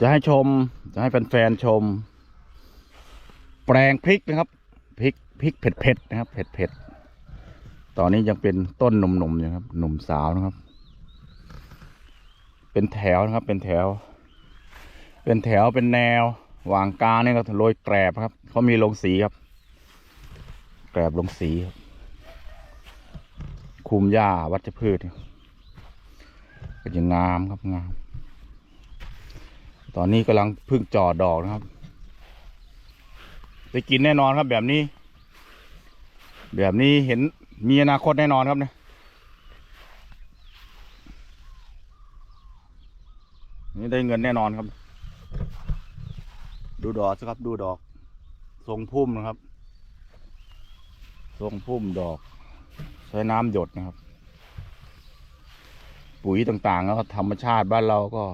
จะให้ชม จะให้แฟนๆชม แปลงพริกนะครับพริกพริกเผ็ดๆนะครับ เผ็ดๆตอนนี้ยังเป็นต้นหนุ่มๆอยู่ครับ หนุ่มสาวนะครับ เป็นแถวนะครับ เป็นแถว เป็นแถวเป็นแนววางกางนี่ก็โรยแกรบครับเขามีลงสีครับ แกรบลงสีครับคุมหญ้าวัชพืชก็จะงามครับงาม ตอนนี้กำลังพึ่งจอดดอกนะครับได้กินแน่นอนครับแบบนี้ แบบนี้เห็นมีอนาคตแน่นอนครับเนี่ยนี่ได้เงินแน่นอนครับ ดูดอกสิครับ ดูดอก ทรงพุ่มนะครับ ทรงพุ่มดอก ใช้น้ำหยดนะครับ ปุ๋ยต่างๆก็ธรรมชาติบ้านเราก็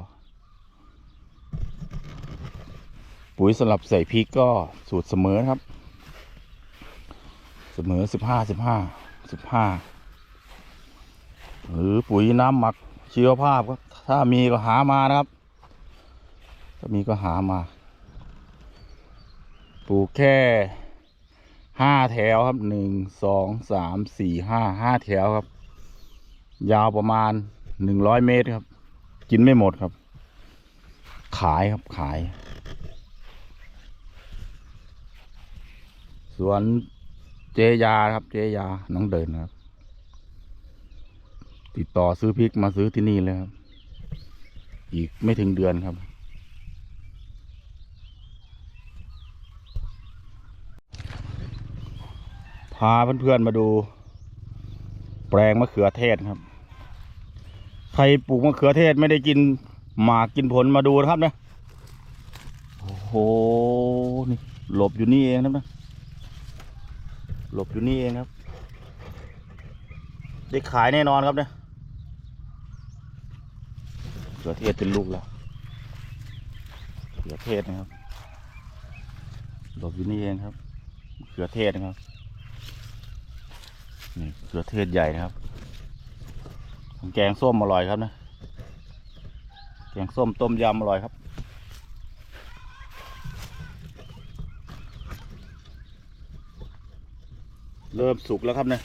ปุ๋ยสำหรับใส่พริกก็สูตรเสมอครับ เสมอสิบห้าสิบห้าสิบห้าหรือปุ๋ยน้ำหมักชีวภาพครับถ้ามีก็หามานะครับ ถ้ามีก็หามา ปลูกแค่ห้าแถวครับหนึ่งสองสามสี่ห้าห้าแถวครับ ยาวประมาณหนึ่งร้อยเมตรครับ กินไม่หมดครับ ขายครับขาย สวนเจยาครับ เจยาน้องเดินครับ ติดต่อซื้อพริกมาซื้อที่นี่เลยครับ อีกไม่ถึงเดือนครับ พาเพื่อนๆมาดู แปลงมะเขือเทศครับ ใครปลูกมะเขือเทศไม่ได้กินหมากกินผลมาดูนะครับนะ โอ้โห นี่หลบอยู่นี่เองนะครับ หลบอยู่นี่เองครับ ได้ขายแน่นอนครับเนี่ยเขือเทศเป็นลูกแล้วเขือเทศนะครับ หลบอยู่นี่เองครับเขือเทศนะครับนี่เขือเทศใหญ่นะครับแกงส้มอร่อยครับนะแกงส้มต้มยำอร่อยครับ เริ่มสุกแล้วครับเนี่ย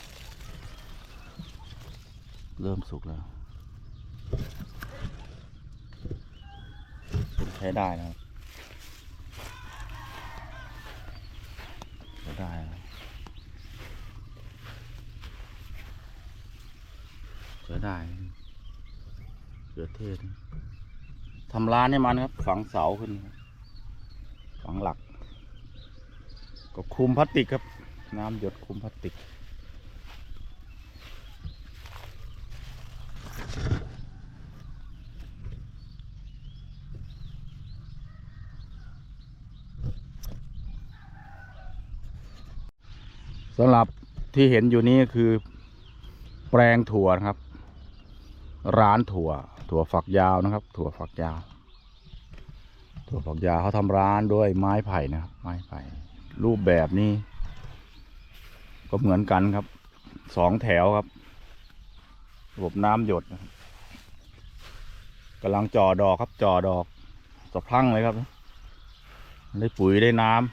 เริ่มสุกแล้วใช้ได้นะครับใช้ได้ใช้ได้เกือเทศทำร้านให้มันครับ ฝังเสาขึ้น ฝังหลัก ก็คลุมพลาสติกครับ น้ำหยดคุมพลาสติก สำหรับที่เห็นอยู่นี้คือแปลงถั่วนะครับ ร้านถั่ว ถั่วฝักยาวนะครับ ถั่วฝักยาว ถั่วฝักยาวเขาทำร้านด้วยไม้ไผ่นะครับ ไม้ไผ่รูปแบบนี้ ก็เหมือนกันครับ สองแถวครับ ระบบน้ำหยดกำลังจ่อดอกครับจ่อดอกสะพรั่งเลยครับ ได้ปุ๋ยได้น้ำ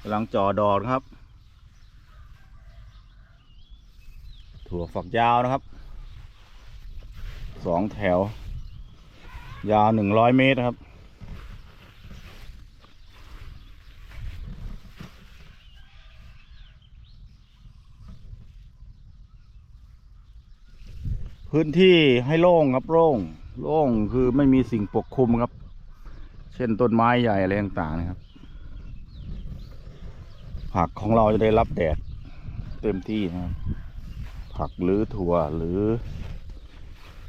กำลังจ่อดอกครับ ถั่วฝักยาวนะครับ สองแถว ยาวหนึ่งร้อยเมตรครับ พื้นที่ให้โล่งครับโล่งโล่งคือไม่มีสิ่งปกคลุมครับ เช่นต้นไม้ใหญ่อะไรต่างๆนะครับ ผักของเราจะได้รับแดดเต็มที่นะครับ ผักหรือถั่วหรือ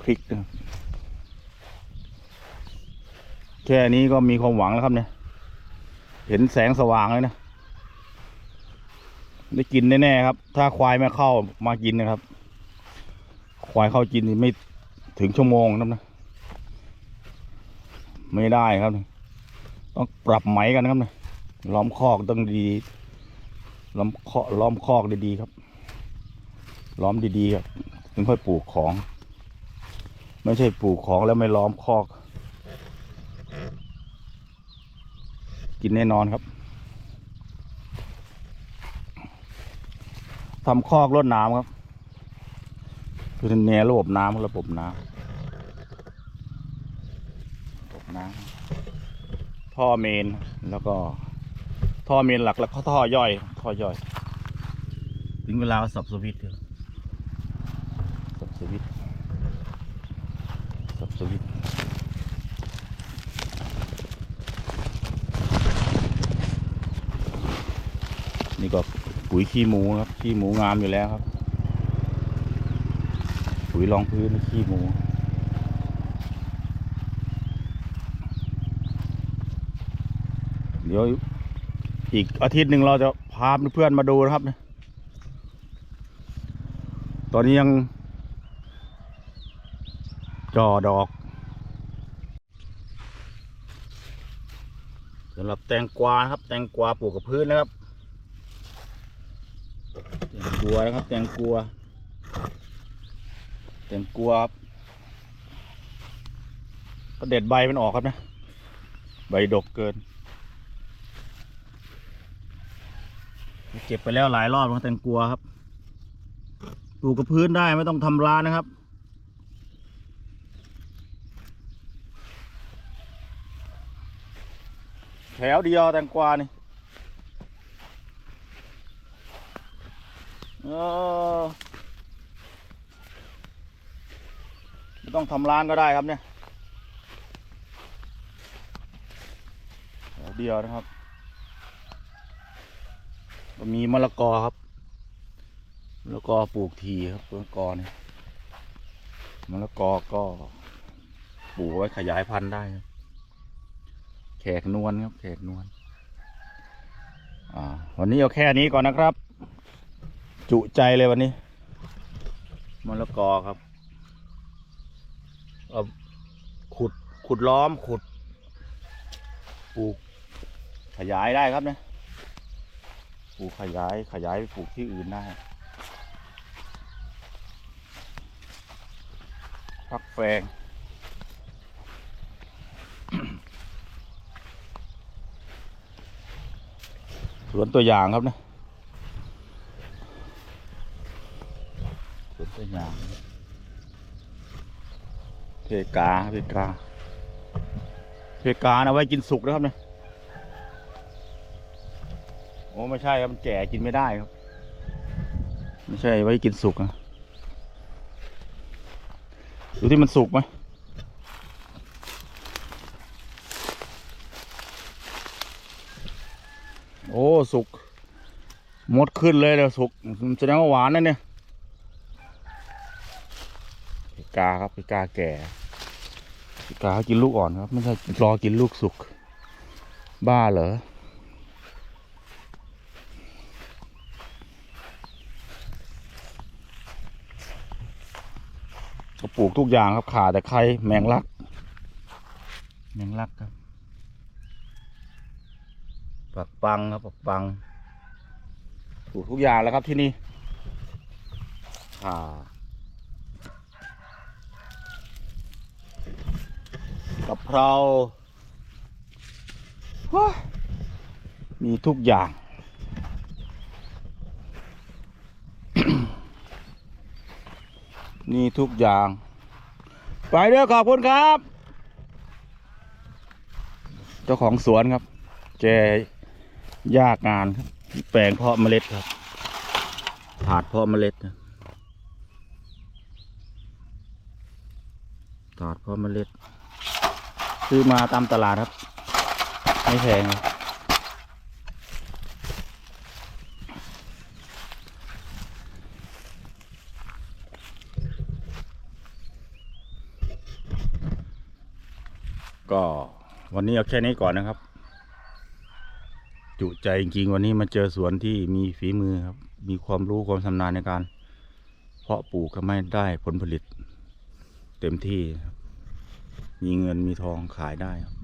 พริกนะแค่นี้ก็มีความหวังแล้วครับเนี่ย เห็นแสงสว่างเลยนะ ได้กินแน่ๆครับ ถ้าควายไม่เข้ามากินนะครับ ควายเข้ากินนี่ไม่ถึงชั่วโมงนะครับนะ ไม่ได้ครับ ต้องปรับไหมกันนะครับนะล้อมคอกต้องดีล้อมคอกล้อมคอกดีๆครับ ล้อมดีๆครับถึงค่อยปลูกของ ไม่ใช่ปลูกของแล้วไม่ล้อมคอก กินแน่นอนครับทำคอกรดน้ำครับ คือเนระบบน้ำระบบน้ำระบบน้ำท่อเมนแล้วก็ ท่อเมนหลักแล้วก็ท่อย่อย ท่อย่อย ถึงเวลาก็สับสวิตช์ครับสับสวิตช์สับสวิตช์นี่ก็ปุ๋ยขี้หมูครับขี้หมูงามอยู่แล้วครับ ปุ๋ยรองพื้นขี้หมูเดี๋ยวอีกอาทิตย์หนึ่งเราจะพาเพื่อนมาดูนะครับเนี่ยตอนนี้ยังจอดอกสำหรับแตงกวาครับ แตงกวาปลูกกับพื้นนะครับ แตงกวานะครับ แตงกวา แตงกวก็เด็ดใบมันออกครับนะ ใบดกเกิน เก็บไปแล้วหลายรอบแล้วแตงกวครับปลูกกับพื้นได้ไม่ต้องทำร้านนะครับแถวเดียวแตงกวานี่เออ ไม่ต้องทำร้านก็ได้ครับเนี่ยเดียวนะครับมีมะละกอครับมะละกอปลูกทีครับมะละกอเนี่ยมะละกอก็ปลูกไว้ขยายพันธุ์ได้ครับแขกนวลครับแขกนวลอ่าวันนี้เอาแค่นี้ก่อนนะครับ จุใจเลยวันนี้มะละกอครับ เอาขุดขุดล้อมขุดปลูกขยายได้ครับเนี่ยปลูกขยายขยายไปปลูกที่อื่นได้พักแฟงสวนตัวอย่างครับนะสวนตัวอย่าง เพกาเพกาเพกานะไว้กินสุกนะครับเนี่ยโอ้ไม่ใช่ครับมันแก่กินไม่ได้ครับ ไม่ใช่ไว้กินสุกนะดูที่มันสุกไหมโอ้สุกหมดขึ้นเลยเดี๋ยวสุกแสดงว่าหวานนะเนี่ยพิ กาครับพิกาแก่พิกาเขากินลูกอ่อนครับ ไม่ใช่รอกินลูกสุก บ้าเหรอก็ปลูกทุกอย่างครับขาแต่ไข่แมงลัก แมงลักครับปักปังครับปักปัง ปลูกทุกอย่างแล้วครับที่นี่ข่า กะเพรามีทุกอย่าง นี่ทุกอย่าง ไปเด้อขอบคุณครับ เจ้าของสวนครับ แกยากงานครับ แปลงเพาะเมล็ดครับ ถาดเพาะเมล็ดนะถาดเพาะเมล็ด ซื้อมาตามตลาดครับ ไม่แพงครับก็วันนี้เอาแค่นี้ก่อนนะครับ จุใจจริงๆวันนี้มาเจอสวนที่มีฝีมือครับ มีความรู้ความชำนาญในการ เพาะปลูกก็ไม่ได้ผลผลิต เต็มที่ครับ มีเงินมีทองขายได้ครับ